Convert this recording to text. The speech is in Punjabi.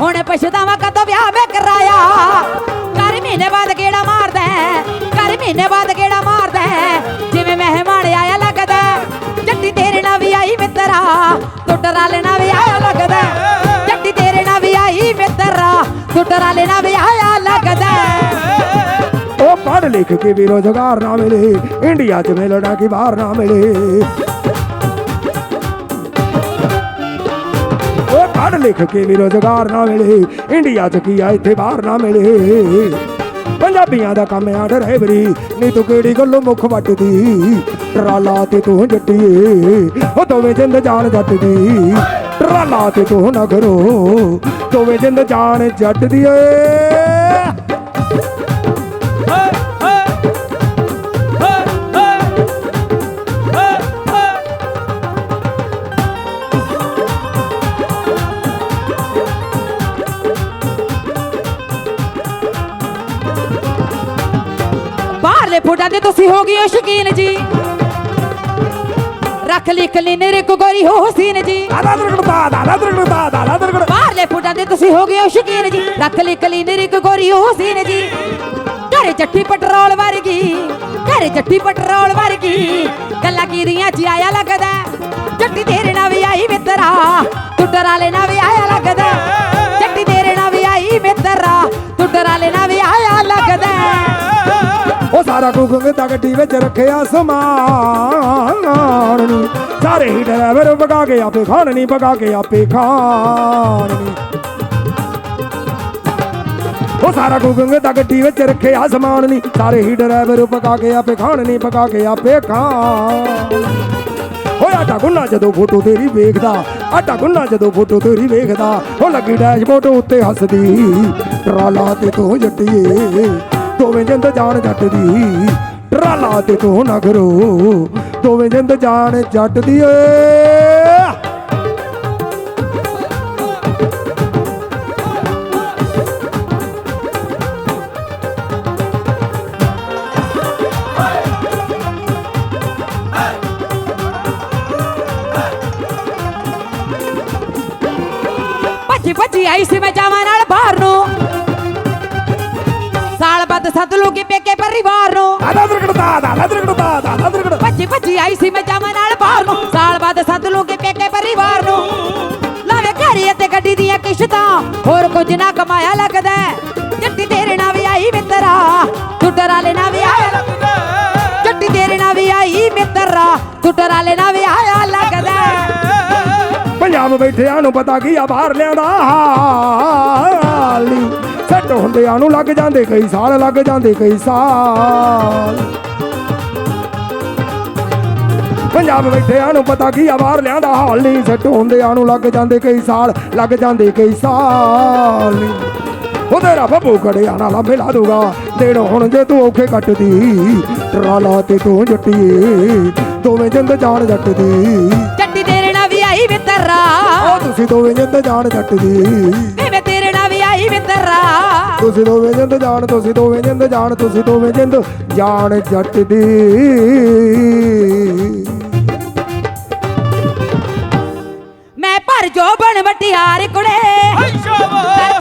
ਹੁਣ ਪਛਤਾਵਾ ਕਦੋਂ ਵਿਆਹ ਮੈਂ ਕਰਾਇਆ? ਕਰ ਮਹੀਨੇ ਬਾਅਦ ਕਿਹੜਾ ਮਾਰਦਾ ਕਰ ਮਹੀਨੇ ਬਾਅਦ ਕਿਹੜਾ ਮਾਰਦਾ ਜਿਵੇਂ ਮਹਿਮਾਨ ਆਇਆ ਲੱਗਦਾ, ਜੱਟੀ ਤੇਰੇ ਨਾਲ ਵੀ ਆਈ ਮਿੱਤਰਾ ਤੂੰ ਟਰਾਲੇ ਵੀ ਆਇਆ ਲੱਗਦਾ। ਜੱਟੀ ਤੇਰੇ ਨਾਲ ਵੀ ਆਈ ਮਿੱਤਰਾ ਤੂੰ ਟਰਾਲੇ ਵੀ ਆਇਆ ਲੱਗਦਾ। ਉਹ ਪੜ੍ਹ ਲਿਖ ਕੇ ਵੀ ਰੋਜ਼ਗਾਰ ਨਾ ਮਿਲੇ, ਇੰਡੀਆ 'ਚ ਮਿਲਣਾ ਕੀ ਬਾਹਰ ਨਾ ਮਿਲੇ। ਪੜ੍ਹ ਲਿਖ ਕੇ ਵੀ ਰੋਜ਼ਗਾਰ ਨਾ ਮਿਲੇ, ਇੰਡੀਆ 'ਚ ਕੀ ਆ, ਇੱਥੇ ਬਾਹਰ ਨਾ ਮਿਲੇ। ਪੰਜਾਬੀਆਂ ਦਾ ਕੰਮ ਆ ਡਰਾਈਵਰੀ ਨਹੀਂ ਤੂੰ ਕਿਹੜੀ ਗੱਲੋਂ ਮੁੱਖ ਵੱਟਦੀ? ਟਰਾਲਾ ਤੇ ਤੂੰ ਜੱਟੀਏ ਉਹ ਦੋਵੇਂ ਜਿੰਦ ਜਾਨ ਜੱਟ ਦੀ ਟਰਾਲਾ ਤੇ ਤੂੰ ਨਗਰੋ, ਦੋਵੇਂ ਜਿੰਦ ਜਾਨ ਜੱਟ ਦੀ ਏ। ਬਾਹਰਲੇ ਫੁੱਟਾਂ ਤੇ ਤੁਸੀਂ ਹੋ ਗਏ ਸ਼ਕੀਨ ਜੀ। ਰੱਖ ਲਿਖ ਲਈ ਨਿਰਕ ਗੋਰੀ ਹੋ ਹਸੀਨ ਜੀ। ਦਾਦਾ ਦਰਗੜਦਾ ਦਾਦਾ ਦਰਗੜਦਾ ਦਾਦਾ ਦਰਗੜ ਬਾਹਰਲੇ ਫੁੱਟਾਂ ਤੇ ਤੁਸੀਂ ਹੋ ਗਏ ਸ਼ਕੀਨ ਜੀ। ਰੱਖ ਲਿਖ ਲਈ ਨਿਰਕ ਗੋਰੀ ਹੋ ਹਸੀਨ ਜੀ। ਘਰੇ ਜੱਟੀ ਪੈਟਰੋਲ ਵਰਗੀ ਘਰੇ ਜੱਟੀ ਪੈਟਰੋਲ ਵਰਗੀ। ਗੱਲਾਂ ਕੀਰੀਆਂ ਚ ਆਇਆ ਲੱਗਦਾ। ਜੱਟੀ ਤੇਰੇ ਨਾਲ ਵੀ ਆਈ ਮਿੱਤਰਾ ਤੂੰ ਡਰਾਲੇ ਨਾਲ ਵੀ ਸਾਰਾ ਕੁਕੰਗ ਦਾ ਗੱਡੀ ਵਿੱਚ ਰੱਖਿਆ ਸਮਾਨ ਨੂੰ। ਸਾਰੇ ਹੀ ਡਰਾਈਵਰ ਭਗਾ ਕੇ ਆਪੇ ਖਾਣ ਨਹੀਂ ਭਗਾ ਕੇ ਆਪੇ ਖਾਣ ਉਹ ਸਾਰਾ ਕੁਕਿੰਗ ਦਾ ਗੱਡੀ ਵਿੱਚ ਰੱਖਿਆ ਸਮਾਨ ਨਹੀਂ ਸਾਰੇ ਹੀ ਡਰਾਈਵਰ ਭਗਾ ਕੇ ਆਪੇ ਖਾਣ ਨਹੀਂ ਭਗਾ ਕੇ ਆਪੇ ਖਾਣ ਹੋਇਆ ਆਟਾ ਗੁੰਨਾ ਜਦੋਂ ਫੋਟੋ ਤੇਰੀ ਵੇਖਦਾ, ਆਟਾ ਗੁੰਨਾ ਜਦੋਂ ਫੋਟੋ ਤੇਰੀ ਵੇਖਦਾ, ਉਹ ਲੱਗੀ ਡੈਸ਼ਬੋਰਡ ਉੱਤੇ ਹੱਸਦੀ, ਟਰਾਲਾ ਤੇ ਤੂੰ ਜੱਟੀਏ। ਦੋਵੇਂ ਜਿੰਦ ਜਾਨ ਜੱਟ ਦੀ। ਟਰਾਲਾ ਤੇ ਤੂੰ ਨਗਰੋ ਦੋਵੇਂ ਜਿੰਦ ਜਾਣ ਜੱਟ ਦੀ ਏ। ਭੱਜੀ ਭੱਜੀ ਆਈ ਸੀ ਮੈਂ ਜਾਵਾਂ ਨਾਲ ਬਾਹਰ ਨੂੰ। ਬਾਅਦ ਸੱਦ ਲੂਗੀ ਪੇਕੇ ਪਰਿਵਾਰ ਨੂੰ ਦਾਦਾ ਦਰਗੜਦਾ ਦਾਦਾ ਦਰਗੜਦਾ ਦਾਦਾ ਦਰਗੜ ਭੱਜੀ ਭੱਜੀ ਆਈ ਸੀ ਮੈਂ ਜਾਵਾਂ ਨਾਲ ਬਾਹਰ ਨੂੰ ਸਾਲ ਬਾਅਦ ਸੱਦ ਲੂਗੀ ਪੇਕੇ ਪਰਿਵਾਰ ਨੂੰ ਲਾਵੇ ਘਰੀ ਅਤੇ ਗੱਡੀ ਦੀਆਂ ਕਿਸ਼ਤਾਂ ਹੋਰ ਕੁਝ ਨਾ ਕਮਾਇਆ ਲੱਗਦਾ। ਜੱਟੀ ਤੇਰੇ ਨਾਲ ਵੀ ਆਈ ਮਿੱਤਰਾ ਤੂੰ ਡਰਾਲੇ ਨਾਲ ਵੀ ਆਇਆ ਲੱਗਦਾ। ਜੱਟੀ ਤੇਰੇ ਨਾਲ ਵੀ ਆਈ ਮਿੱਤਰਾ ਤੂੰ ਡਰਾਲੇ ਨਾਲ ਵੀ ਆਇਆ ਲੱਗਦਾ। ਪੰਜਾਬ ਬੈਠਿਆਂ ਨੂੰ ਪਤਾ ਕੀ ਆ ਬਾਹਰ ਲਿਆਂਦਾ ਹਾਲ ਸੱਟ ਹੁੰਦਿਆਂ ਨੂੰ ਲੱਗ ਜਾਂਦੇ ਕਈ ਸਾਲ ਲੱਗ ਜਾਂਦੇ ਕਈ ਸਾਲ। ਪੰਜਾਬ ਬੈਠਿਆਂ ਨੂੰ ਪਤਾ ਕੀ ਆ ਬਾਹਰ ਲਿਆਂਦਾ ਹਾਲ ਨਹੀਂ ਸੱਟ ਹੁੰਦਿਆਂ ਨੂੰ ਲੱਗ ਜਾਂਦੇ ਕਈ ਸਾਲ ਲੱਗ ਜਾਂਦੇ ਕਈ ਸਾਲ ਨੀ ਉਹ ਤੇਰਾ ਬੱਬੂ ਕੜਿਆ ਨਾਲ ਮਿਲਾ ਦੂਗਾ। ਦੇਣ ਹੁਣ ਜੇ ਤੂੰ ਔਖੇ ਕੱਟਦੀ ਟਰਾਲਾ ਤੇ ਤੂੰ ਜੱਟੀਏ ਦੋਵੇਂ ਜਿੰਦ ਜਾਨ ਜੱਟ ਦੀ ਜੱਟੀ ਤੇਰੇ ਨਾਲ ਵੀ ਆਈ ਮਿੱਤਰਾ ਉਹ ਤੁਸੀਂ ਦੋਵੇਂ ਜਿੰਦ ਜਾਣ ਜੱਟ ਤੁਸੀਂ ਦੋਵੇਂ ਜਿੰਦ ਜਾਣ ਤੁਸੀਂ ਦੋਵੇਂ ਜਿੰਦ ਜਾਣ ਤੁਸੀਂ ਦੋਵੇਂ ਜਿੰਦ ਜਾਣ ਜੱਟ ਦੀ।